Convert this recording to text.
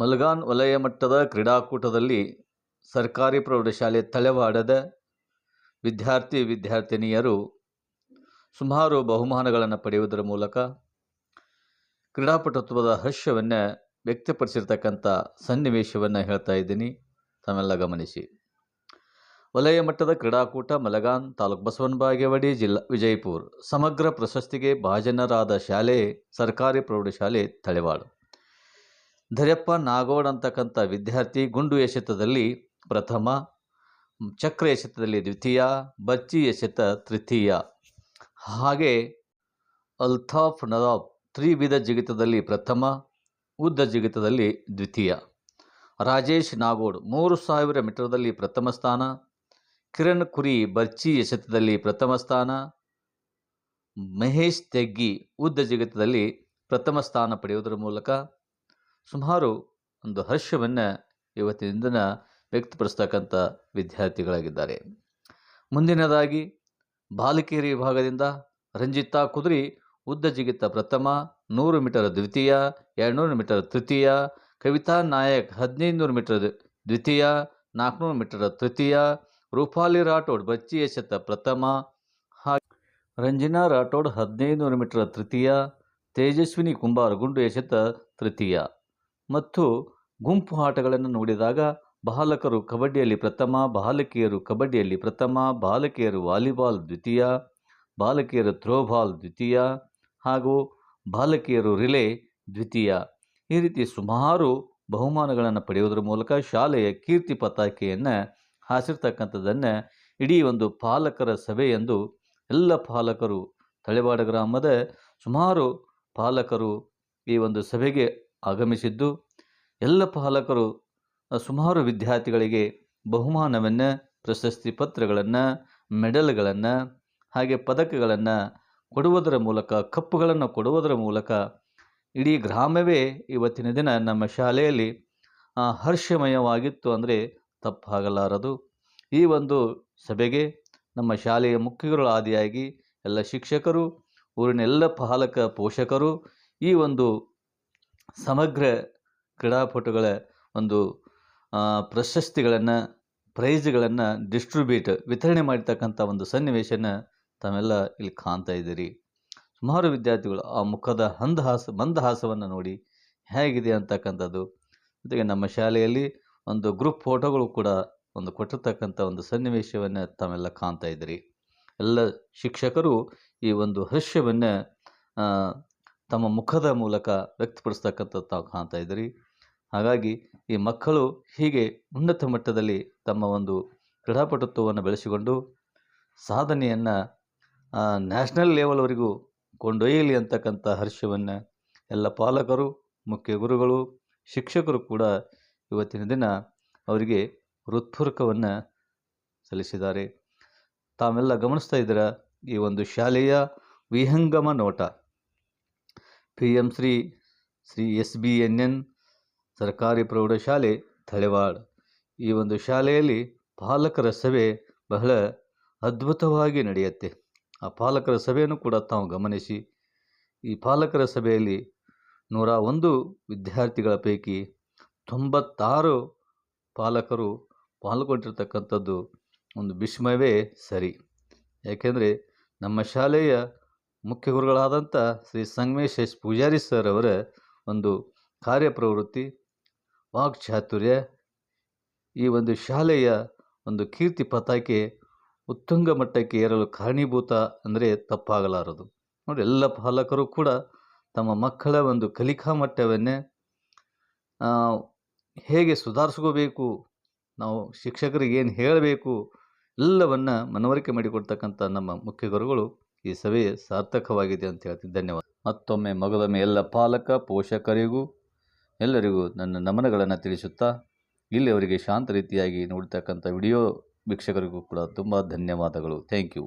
ಮಲ್ಗಾನ್ ವಲಯ ಮಟ್ಟದ ಕ್ರೀಡಾಕೂಟದಲ್ಲಿ ಸರ್ಕಾರಿ ಪ್ರೌಢಶಾಲೆ ತಳೆವಾಡದ ವಿದ್ಯಾರ್ಥಿ ವಿದ್ಯಾರ್ಥಿನಿಯರು ಸುಮಾರು ಬಹುಮಾನಗಳನ್ನು ಪಡೆಯುವುದರ ಮೂಲಕ ಕ್ರೀಡಾಪಟುತ್ವದ ಹರ್ಷವನ್ನು ವ್ಯಕ್ತಪಡಿಸಿರ್ತಕ್ಕಂಥ ಸನ್ನಿವೇಶವನ್ನು ಹೇಳ್ತಾ ಇದ್ದೀನಿ. ತಮ್ಮೆಲ್ಲ ಗಮನಿಸಿ. ವಲಯ ಮಟ್ಟದ ಕ್ರೀಡಾಕೂಟ ಮಲಗಾನ್ ತಾಲೂಕು ಬಸವನ ಬಾಗೇವಾಡಿ ಜಿಲ್ಲಾ ವಿಜಯಪುರ. ಸಮಗ್ರ ಪ್ರಶಸ್ತಿಗೆ ಭಾಜನರಾದ ಶಾಲೆ, ಸರ್ಕಾರಿ ಪ್ರೌಢಶಾಲೆ ತಳೆವಾಳು ಧರ್ಯಪ್ಪ ನಾಗೋಡ್ ಅಂತಕ್ಕಂಥ ವಿದ್ಯಾರ್ಥಿ ಗುಂಡು ಎಸೆತದಲ್ಲಿ ಪ್ರಥಮ, ಚಕ್ರ ಎಸೆತದಲ್ಲಿ ದ್ವಿತೀಯ, ಬಚ್ಚಿ ಎಸೆತ ತೃತೀಯ. ಹಾಗೆ ಅಲ್ತಾಫ್ ನದಾಫ್ ತ್ರಿವಿಧ ಜಿಗಿತದಲ್ಲಿ ಪ್ರಥಮ, ಉದ್ದ ಜಿಗಿತದಲ್ಲಿ ದ್ವಿತೀಯ. ರಾಜೇಶ್ ನಾಗೋಡ್ ಮೂರು ಸಾವಿರ ಮೀಟರ್ದಲ್ಲಿ ಪ್ರಥಮ ಸ್ಥಾನ, ಕಿರಣ್ ಕುರಿ ಬರ್ಚಿ ಎಸೆತದಲ್ಲಿ ಪ್ರಥಮ ಸ್ಥಾನ, ಮಹೇಶ್ ತೆಗ್ಗಿ ಉದ್ದ ಜಿಗಿತದಲ್ಲಿ ಪ್ರಥಮ ಸ್ಥಾನ ಪಡೆಯುವುದರ ಮೂಲಕ ಸುಮಾರು ಒಂದು ಹರ್ಷವನ್ನು ಇವತ್ತಿನ ದಿನ ವ್ಯಕ್ತಪಡಿಸ್ತಕ್ಕಂಥ ವಿದ್ಯಾರ್ಥಿಗಳಾಗಿದ್ದಾರೆ. ಮುಂದಿನದಾಗಿ ಬಾಲಕಿಯರಿ ವಿಭಾಗದಿಂದ ರಂಜಿತಾ ಕುದುರಿ ಉದ್ದ ಜಿಗಿತ ಪ್ರಥಮ, ನೂರು ಮೀಟರ್ ದ್ವಿತೀಯ, ಎರಡುನೂರು ಮೀಟರ್ ತೃತೀಯ, ಕವಿತಾ ನಾಯಕ್ ಹದಿನೈದುನೂರು ಮೀಟರ್ ದ್ವಿತೀಯ, ನಾಲ್ಕುನೂರು ಮೀಟರ್ ತೃತೀಯ, ರೂಪಾಲಿ ರಾಠೋಡ್ ಬಚ್ಚಿ ಎಸೆತ ಪ್ರಥಮ ಹಾಗೆ ರಂಜಿನಾ ರಾಠೋಡ್ ಹದಿನೈದುನೂರು ಮೀಟರ್ ತೃತೀಯ, ತೇಜಸ್ವಿನಿ ಕುಂಬಾರ್ ಗುಂಡು ಎಸೆತ ತೃತೀಯ. ಮತ್ತು ಗುಂಪು ಆಟಗಳನ್ನು ನೋಡಿದಾಗ ಬಾಲಕರು ಕಬಡ್ಡಿಯಲ್ಲಿ ಪ್ರಥಮ, ಬಾಲಕಿಯರು ಕಬಡ್ಡಿಯಲ್ಲಿ ಪ್ರಥಮ, ಬಾಲಕಿಯರು ವಾಲಿಬಾಲ್ ದ್ವಿತೀಯ, ಬಾಲಕಿಯರು ಥ್ರೋಬಾಲ್ ದ್ವಿತೀಯ ಹಾಗೂ ಬಾಲಕಿಯರು ರಿಲೇ ದ್ವಿತೀಯ. ಈ ರೀತಿ ಸುಮಾರು ಬಹುಮಾನಗಳನ್ನು ಪಡೆಯುವುದರ ಮೂಲಕ ಶಾಲೆಯ ಕೀರ್ತಿ ಪತಾಕೆಯನ್ನು ಹಾಸಿರ್ತಕ್ಕಂಥದ್ದನ್ನು ಇಡೀ ಒಂದು ಪಾಲಕರ ಸಭೆ ಎಂದು ಎಲ್ಲ ಪಾಲಕರು, ತಳೆವಾಡ ಗ್ರಾಮದ ಸುಮಾರು ಪಾಲಕರು ಈ ಒಂದು ಸಭೆಗೆ ಆಗಮಿಸಿದ್ದು ಎಲ್ಲ ಪಾಲಕರು ಸುಮಾರು ವಿದ್ಯಾರ್ಥಿಗಳಿಗೆ ಬಹುಮಾನವನ್ನು, ಪ್ರಶಸ್ತಿ ಪತ್ರಗಳನ್ನು, ಮೆಡಲ್ಗಳನ್ನು, ಹಾಗೆ ಪದಕಗಳನ್ನು ಕೊಡುವುದರ ಮೂಲಕ, ಕಪ್ಪುಗಳನ್ನು ಕೊಡುವುದರ ಮೂಲಕ ಇಡೀ ಗ್ರಾಮವೇ ಇವತ್ತಿನ ದಿನ ನಮ್ಮ ಶಾಲೆಯಲ್ಲಿ ಹರ್ಷಮಯವಾಗಿತ್ತು ಅಂದರೆ ತಪ್ಪಾಗಲಾರದು. ಈ ಒಂದು ಸಭೆಗೆ ನಮ್ಮ ಶಾಲೆಯ ಮುಖ್ಯಗಳು ಆದಿಯಾಗಿ ಎಲ್ಲ ಶಿಕ್ಷಕರು, ಊರಿನ ಎಲ್ಲ ಪಾಲಕ ಪೋಷಕರು ಈ ಒಂದು ಸಮಗ್ರ ಕ್ರೀಡಾಪಟುಗಳ ಒಂದು ಪ್ರಶಸ್ತಿಗಳನ್ನು, ಪ್ರೈಜ್ಗಳನ್ನು ಡಿಸ್ಟ್ರಿಬ್ಯೂಟ್ ವಿತರಣೆ ಮಾಡಿರ್ತಕ್ಕಂಥ ಒಂದು ಸನ್ನಿವೇಶನ ತಾವೆಲ್ಲ ಇಲ್ಲಿ ಕಾಣ್ತಾ ಇದ್ದೀರಿ. ಸುಮಾರು ವಿದ್ಯಾರ್ಥಿಗಳು ಆ ಮುಖದ ಹಂದಹಾಸ, ಮಂದಹಾಸವನ್ನು ನೋಡಿ ಹೇಗಿದೆ ಅಂತಕ್ಕಂಥದ್ದು. ಜೊತೆಗೆ ನಮ್ಮ ಶಾಲೆಯಲ್ಲಿ ಒಂದು ಗ್ರೂಪ್ ಫೋಟೋಗಳು ಕೂಡ ಒಂದು ಕೊಟ್ಟಿರ್ತಕ್ಕಂಥ ಒಂದು ಸನ್ನಿವೇಶವನ್ನು ತಾವೆಲ್ಲ ಕಾಣ್ತಾ ಇದ್ದೀರಿ. ಎಲ್ಲ ಶಿಕ್ಷಕರು ಈ ಒಂದು ಹರ್ಷವನ್ನು ತಮ್ಮ ಮುಖದ ಮೂಲಕ ವ್ಯಕ್ತಪಡಿಸ್ತಕ್ಕಂಥ ತಾವು ಕಾಣ್ತಾ ಇದ್ದೀರಿ. ಹಾಗಾಗಿ ಈ ಮಕ್ಕಳು ಹೀಗೆ ಉನ್ನತ ಮಟ್ಟದಲ್ಲಿ ತಮ್ಮ ಒಂದು ಕ್ರೀಡಾಪಟುತ್ವವನ್ನು ಬೆಳೆಸಿಕೊಂಡು ಸಾಧನೆಯನ್ನು ನ್ಯಾಷನಲ್ ಲೆವೆಲ್ವರೆಗೂ ಕೊಂಡೊಯ್ಯಲಿ ಅಂತಕ್ಕಂಥ ಹರ್ಷವನ್ನು ಎಲ್ಲ ಪಾಲಕರು, ಮುಖ್ಯ ಗುರುಗಳು, ಶಿಕ್ಷಕರು ಕೂಡ ಇವತ್ತಿನ ದಿನ ಅವರಿಗೆ ಹೃತ್ಪೂರ್ವಕವನ್ನು ಸಲ್ಲಿಸಿದ್ದಾರೆ. ತಾವೆಲ್ಲ ಗಮನಿಸ್ತಾ ಇದ್ದೀರ ಈ ಒಂದು ಶಾಲೆಯ ವಿಹಂಗಮ ನೋಟ? P M Shri Shri S B N N ಸರ್ಕಾರಿ ಪ್ರೌಢಶಾಲೆ ತಳೆವಾಡ್ ಈ ಒಂದು ಶಾಲೆಯಲ್ಲಿ ಪಾಲಕರ ಸಭೆ ಬಹಳ ಅದ್ಭುತವಾಗಿ ನಡೆಯುತ್ತೆ. ಆ ಪಾಲಕರ ಸಭೆಯನ್ನು ಕೂಡ ತಾವು ಗಮನಿಸಿ. ಈ ಪಾಲಕರ ಸಭೆಯಲ್ಲಿ ನೂರ ಒಂದು ವಿದ್ಯಾರ್ಥಿಗಳ ಪೈಕಿ ತೊಂಬತ್ತಾರು ಪಾಲಕರು ಪಾಲ್ಗೊಂಡಿರ್ತಕ್ಕಂಥದ್ದು ಒಂದು ವಿಸ್ಮಯವೇ ಸರಿ. ಯಾಕೆಂದರೆ ನಮ್ಮ ಶಾಲೆಯ ಮುಖ್ಯ ಗುರುಗಳಾದಂಥ ಶ್ರೀ ಸಂಗಮೇಶ್ ಪೂಜಾರಿ ಸರ್ ಅವರ ಒಂದು ಕಾರ್ಯಪ್ರವೃತ್ತಿ ವಾಕ್ಚಾತುರ್ಯ ಈ ಒಂದು ಶಾಲೆಯ ಒಂದು ಕೀರ್ತಿ ಪತಾಕೆ ಉತ್ತುಂಗ ಮಟ್ಟಕ್ಕೆ ಏರಲು ಕಾರಣೀಭೂತ ಅಂದರೆ ತಪ್ಪಾಗಲಾರದು. ನೋಡಿ, ಎಲ್ಲ ಪಾಲಕರು ಕೂಡ ತಮ್ಮ ಮಕ್ಕಳ ಒಂದು ಕಲಿಕಾ ಮಟ್ಟವನ್ನೇ ಹೇಗೆ ಸುಧಾರಿಸ್ಕೋಬೇಕು, ನಾವು ಶಿಕ್ಷಕರಿಗೆ ಏನು ಹೇಳಬೇಕು, ಎಲ್ಲವನ್ನು ಮನವರಿಕೆ ಮಾಡಿಕೊಡ್ತಕ್ಕಂಥ ನಮ್ಮ ಮುಖ್ಯ ಗುರುಗಳು ಈ ಸಭೆ ಸಾರ್ಥಕವಾಗಿದೆ ಅಂತ ಹೇಳ್ತೀನಿ. ಧನ್ಯವಾದ. ಮತ್ತೊಮ್ಮೆ ಮಗದೊಮ್ಮೆ ಎಲ್ಲ ಪಾಲಕ, ಪೋಷಕರಿಗೂ ಎಲ್ಲರಿಗೂ ನನ್ನ ನಮನಗಳನ್ನು ತಿಳಿಸುತ್ತಾ ಇಲ್ಲಿ ಅವರಿಗೆ ಶಾಂತ ರೀತಿಯಾಗಿ ನೋಡ್ತಕ್ಕಂಥ ವಿಡಿಯೋ ವೀಕ್ಷಕರಿಗೂ ಕೂಡ ತುಂಬ ಧನ್ಯವಾದಗಳು. Thank you.